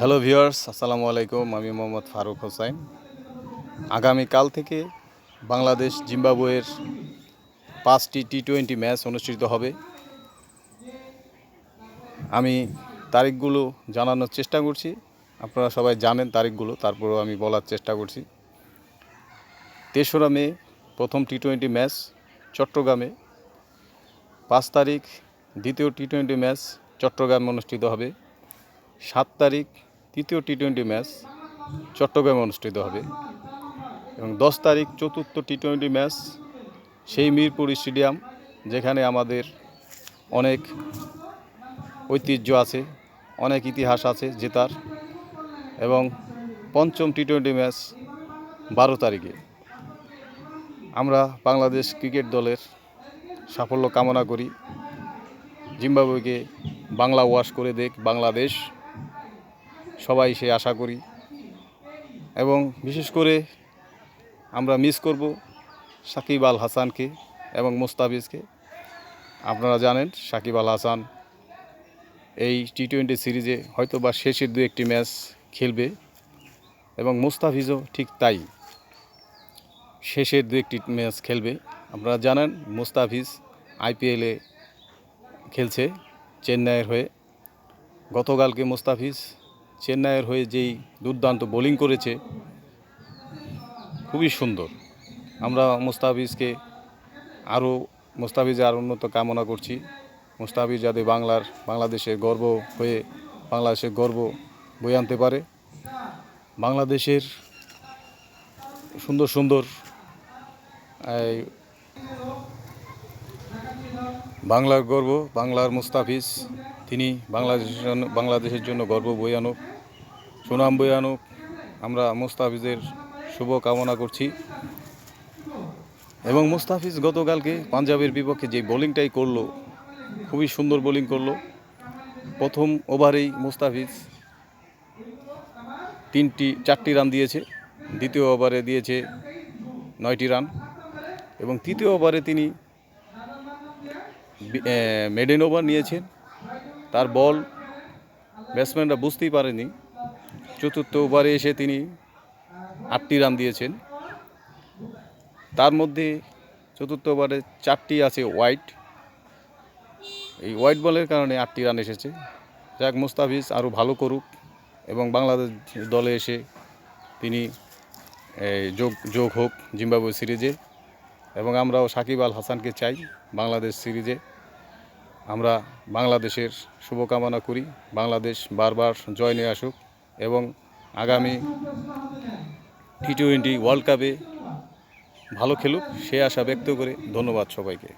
Hello viewers আসসালামু আলাইকুম আমি মোহাম্মদ ফারুক হোসাইন। আগামীকাল থেকে বাংলাদেশ জিম্বাবুয়ের পাঁচটি টি টোয়েন্টি ম্যাচ অনুষ্ঠিত হবে। আমি তারিখগুলো জানানোর চেষ্টা করছি। আপনারা সবাই জানেন তারিখগুলো, তারপরেও আমি বলার চেষ্টা করছি। তেসরা মে, প্রথম টি টোয়েন্টি ম্যাচ চট্টগ্রামে। পাঁচ তারিখ, দ্বিতীয় টি টোয়েন্টি ম্যাচ চট্টগ্রামে অনুষ্ঠিত হবে। সাত তারিখ তৃতীয় টি টোয়েন্টি ম্যাচ চট্টগ্রামে অনুষ্ঠিত হবে এবং দশ তারিখ চতুর্থ টি টোয়েন্টি ম্যাচ সেই মিরপুর স্টেডিয়াম যেখানে আমাদের অনেক ঐতিহ্য আছে, অনেক ইতিহাস আছে জেতার এবং পঞ্চম টি টোয়েন্টি ম্যাচ বারো তারিখে। আমরা বাংলাদেশ ক্রিকেট দলের সাফল্য কামনা করি। জিম্বাবুয়েকে বাংলা ওয়াশ করে দেখ, বাংলাদেশ। সবাই সে আশা করি। এবং বিশেষ করে আমরা মিস করব সাকিব আল হাসানকে এবং মোস্তাফিজকে। আপনারা জানেন, সাকিব আল হাসান এই টি টোয়েন্টি সিরিজে হয়তো বা শেষের দু একটি ম্যাচ খেলবে এবং মুস্তাফিজও ঠিক তাই শেষের দু একটি ম্যাচ খেলবে। আপনারা জানেন, মুস্তাফিজ আইপিএলে খেলছে, চেন্নাইয়ের হয়ে। গতকালকে মুস্তাফিজ চেন্নাইয়ের হয়ে যেই দুর্দান্ত বোলিং করেছে, খুবই সুন্দর। আমরা মুস্তাফিজকে আরও, মুস্তাফিজে আর উন্নত কামনা করছি। মুস্তাফিজ যাতে বাংলার বাংলাদেশের গর্ব হয়ে, বাংলাদেশের গর্ব বয়ে আনতে পারে। বাংলাদেশের সুন্দর সুন্দর বাংলার গর্ব, বাংলার মুস্তাফিজ। তিনি বাংলাদেশের জন্য বাংলাদেশের জন্য গর্ব বয়ে আনুক, সুনাম বয়ে আনুক। আমরা মুস্তাফিজের শুভ কামনা করছি। এবং মুস্তাফিজ গতকালকে পাঞ্জাবের বিপক্ষে যে বোলিংটাই করল, খুবই সুন্দর বোলিং করল। প্রথম ওভারেই মুস্তাফিজ তিনটি, চারটি রান দিয়েছে। দ্বিতীয় ওভারে দিয়েছে নয়টি রান এবং তৃতীয় ওভারে তিনি মেডেন ওভার নিয়েছেন। তার বল ব্যাটসম্যানরা বুঝতেই পারেনি। চতুর্থ ওভারে এসে তিনি আটটি রান দিয়েছেন। তার মধ্যে চতুর্থ ওভারে চারটি আছে হোয়াইট এই হোয়াইট বলের কারণে আটটি রান এসেছে। যাক, মুস্তাফিজ আরও ভালো করুক এবং বাংলাদেশ দলে এসে তিনি যোগ যোগ হোক জিম্বাবুয়ে সিরিজে। এবং আমরাও সাকিব আল হাসানকে চাই বাংলাদেশ সিরিজে। আমরা বাংলাদেশের শুভকামনা করি। বাংলাদেশ বারবার জয় নিয়ে আসুক এবং আগামী টি টোয়েন্টি ওয়ার্ল্ড কাপে ভালো খেলুক সে আশা ব্যক্ত করে ধন্যবাদ সবাইকে।